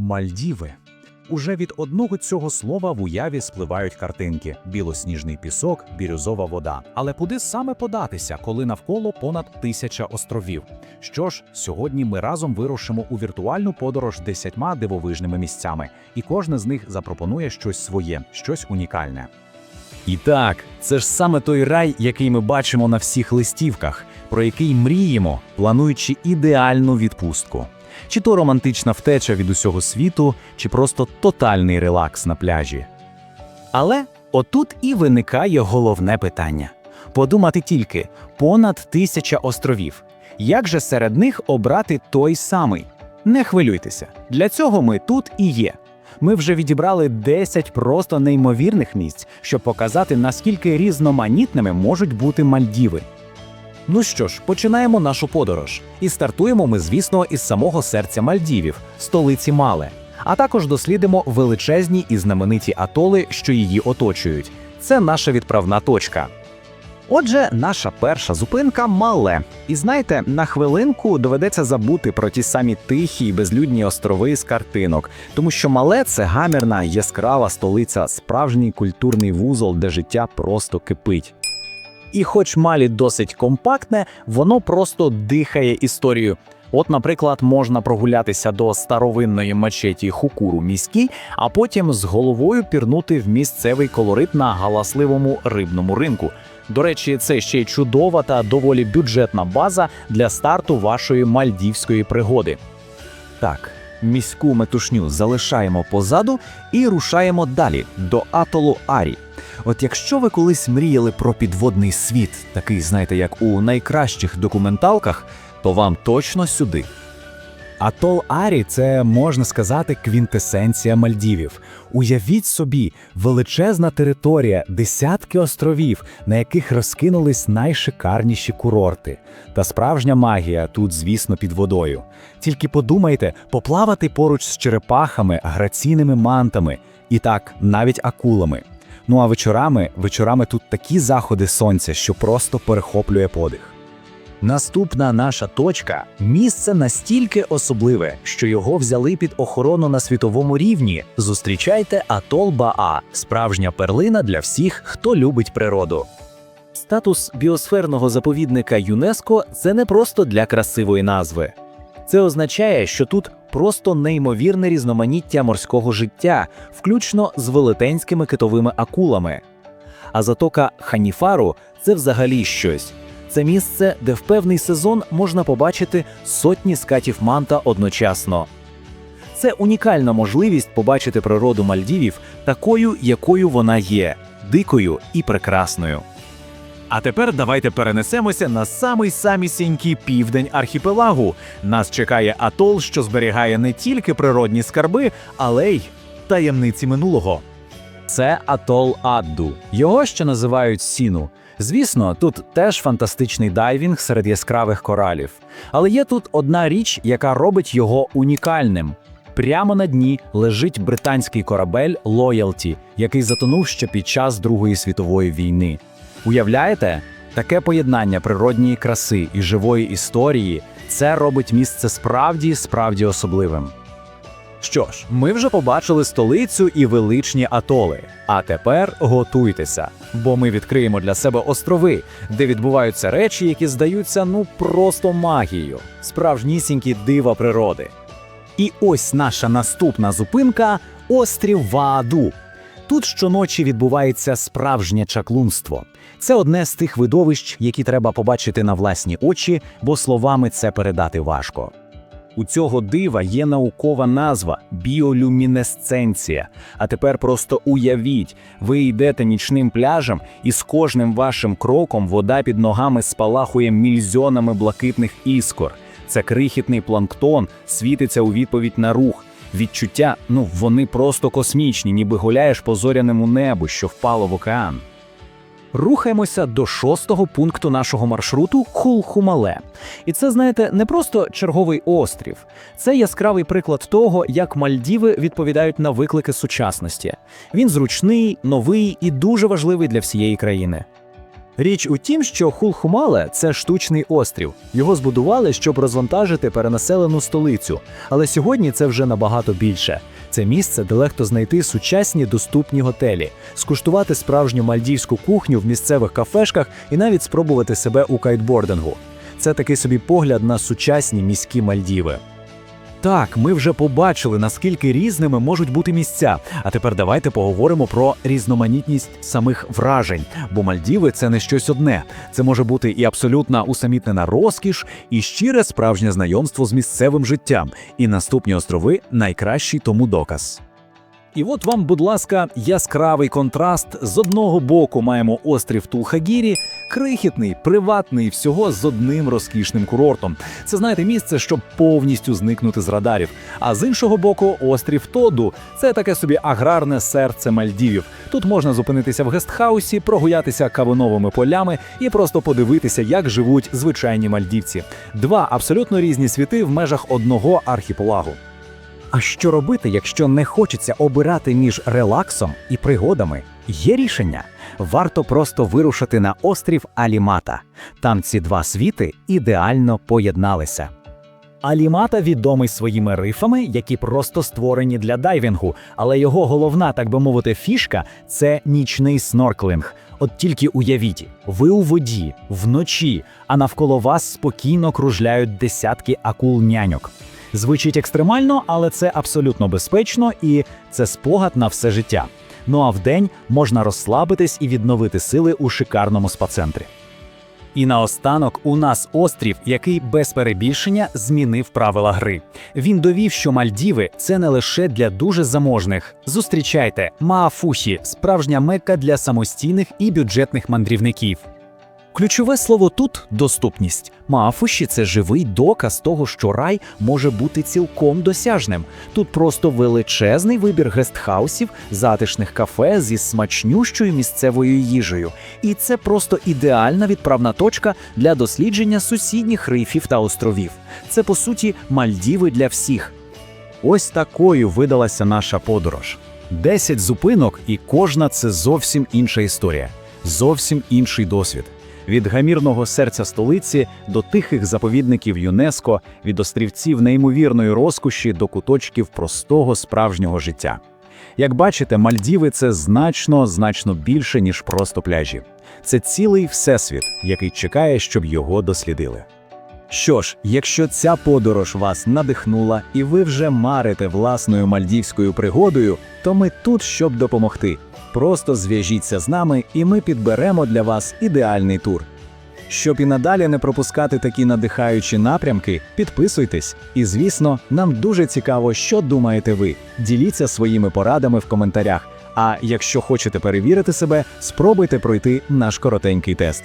Мальдіви. Уже від одного цього слова в уяві спливають картинки: білосніжний пісок, бірюзова вода. Але куди саме податися, коли навколо понад тисяча островів? Що ж, сьогодні ми разом вирушимо у віртуальну подорож десятьма дивовижними місцями, і кожне з них запропонує щось своє, щось унікальне. І так, це ж саме той рай, який ми бачимо на всіх листівках, про який мріємо, плануючи ідеальну відпустку. Чи то романтична втеча від усього світу, чи просто тотальний релакс на пляжі. Але отут і виникає головне питання: подумати тільки понад тисяча островів. Як же серед них обрати той самий? Не хвилюйтеся, для цього ми тут і є. Ми вже відібрали 10 просто неймовірних місць, щоб показати, наскільки різноманітними можуть бути Мальдіви. Ну що ж, починаємо нашу подорож. І стартуємо ми, звісно, із самого серця Мальдівів, столиці Мале. А також дослідимо величезні і знамениті атоли, що її оточують. Це наша відправна точка. Отже, наша перша зупинка Мале. І знаєте, на хвилинку доведеться забути про ті самі тихі і безлюдні острови з картинок, тому що Мале це гамірна, яскрава столиця, справжній культурний вузол, де життя просто кипить. І хоч Малі досить компактне, воно просто дихає історією. От, наприклад, можна прогулятися до старовинної мечеті Хукуру міській, а потім з головою пірнути в місцевий колорит на галасливому рибному ринку. До речі, це ще й чудова та доволі бюджетна база для старту вашої мальдівської пригоди. Так, міську метушню залишаємо позаду і рушаємо далі до атолу Арі. От якщо ви колись мріяли про підводний світ, такий, знаєте, як у найкращих документалках, то вам точно сюди. Атол Арі це можна сказати квінтесенція Мальдівів. Уявіть собі, величезна територія, десятки островів, на яких розкинулись найшикарніші курорти. Та справжня магія тут, звісно, під водою. Тільки подумайте, поплавати поруч з черепахами, граційними мантами, і так, навіть акулами. Ну а вечорами, вечорами тут такі заходи сонця, що просто перехоплює подих. Наступна наша точка місце настільки особливе, що його взяли під охорону на світовому рівні. Зустрічайте Атол Баа, справжня перлина для всіх, хто любить природу. Статус біосферного заповідника ЮНЕСКО це не просто для красивої назви. Це означає, що тут просто неймовірне різноманіття морського життя, включно з велетенськими китовими акулами. А затока Ханіфару це взагалі щось. Це місце, де в певний сезон можна побачити сотні скатів манта одночасно. Це унікальна можливість побачити природу Мальдівів такою, якою вона є, дикою і прекрасною. А тепер давайте перенесемося на самий самісінький південь архіпелагу. Нас чекає атол, що зберігає не тільки природні скарби, але й таємниці минулого. Це атол Адду. Його ще називають Сіну. Звісно, тут теж фантастичний дайвінг серед яскравих коралів. Але є тут одна річ, яка робить його унікальним. Прямо на дні лежить британський корабель Loyalty, який затонув ще під час Другої світової війни. Уявляєте, таке поєднання природньої краси і живої історії це робить місце справді справді особливим. Що ж, ми вже побачили столицю і величні атоли. А тепер готуйтеся, бо ми відкриємо для себе острови, де відбуваються речі, які здаються ну просто магією, справжнісінькі дива природи. І ось наша наступна зупинка острів Вааду. Тут щоночі відбувається справжнє чаклунство. Це одне з тих видовищ, які треба побачити на власні очі, бо словами це передати важко. У цього дива є наукова назва біолюмінесценція. А тепер просто уявіть, ви йдете нічним пляжем, і з кожним вашим кроком вода під ногами спалахує мільйонами блакитних іскор. Це крихітний планктон світиться у відповідь на рух. Відчуття, ну вони просто космічні, ніби гуляєш по зоряному небу, що впало в океан. Рухаємося до шостого пункту нашого маршруту Хулхумале. І це, знаєте, не просто черговий острів, це яскравий приклад того, як Мальдіви відповідають на виклики сучасності. Він зручний, новий і дуже важливий для всієї країни. Річ у тім, що Хулхумале це штучний острів. Його збудували, щоб розвантажити перенаселену столицю. Але сьогодні це вже набагато більше. Це місце, де легко знайти сучасні доступні готелі, скуштувати справжню мальдівську кухню в місцевих кафешках і навіть спробувати себе у кайтбордингу. Це такий собі погляд на сучасні міські Мальдіви. Так, ми вже побачили, наскільки різними можуть бути місця. А тепер давайте поговоримо про різноманітність самих вражень. Бо Мальдіви це не щось одне. Це може бути і абсолютна усамітнена розкіш, і щире справжнє знайомство з місцевим життям. І наступні острови найкращий тому доказ. І от вам, будь ласка, яскравий контраст. З одного боку маємо острів Тулхагірі, крихітний, приватний, всього з одним розкішним курортом. Це знаєте місце, щоб повністю зникнути з радарів. А з іншого боку, острів Тоду це таке собі аграрне серце Мальдівів. Тут можна зупинитися в гестхаусі, прогулятися кавуновими полями і просто подивитися, як живуть звичайні мальдівці. Два абсолютно різні світи в межах одного архіпелагу. А що робити, якщо не хочеться обирати між релаксом і пригодами? Є рішення. Варто просто вирушити на острів Алімата. Там ці два світи ідеально поєдналися. Алімата відомий своїми рифами, які просто створені для дайвінгу, але його головна, так би мовити, фішка це нічний снорклинг. От тільки уявіть, ви у воді, вночі, а навколо вас спокійно кружляють десятки акул-няньок. Звучить екстремально, але це абсолютно безпечно і це спогад на все життя. Ну а вдень можна розслабитись і відновити сили у шикарному спа-центрі. І наостанок у нас острів, який без перебільшення змінив правила гри. Він довів, що Мальдіви це не лише для дуже заможних. Зустрічайте Маафуші, справжня мекка для самостійних і бюджетних мандрівників. Ключове слово тут доступність. Маафуші це живий доказ того, що рай може бути цілком досяжним. Тут просто величезний вибір гестхаусів, затишних кафе зі смачнющою місцевою їжею. І це просто ідеальна відправна точка для дослідження сусідніх рифів та островів. Це по суті Мальдіви для всіх. Ось такою видалася наша подорож. Десять зупинок, і кожна це зовсім інша історія, зовсім інший досвід. Від гамірного серця столиці до тихих заповідників ЮНЕСКО, від острівців неймовірної розкоші до куточків простого справжнього життя. Як бачите, Мальдіви це значно, значно більше, ніж просто пляжі. Це цілий всесвіт, який чекає, щоб його дослідили. Що ж, якщо ця подорож вас надихнула і ви вже марите власною мальдівською пригодою, то ми тут, щоб допомогти. Просто зв'яжіться з нами, і ми підберемо для вас ідеальний тур. Щоб і надалі не пропускати такі надихаючі напрямки, підписуйтесь. І, звісно, нам дуже цікаво, що думаєте ви. Діліться своїми порадами в коментарях. А якщо хочете перевірити себе, спробуйте пройти наш коротенький тест.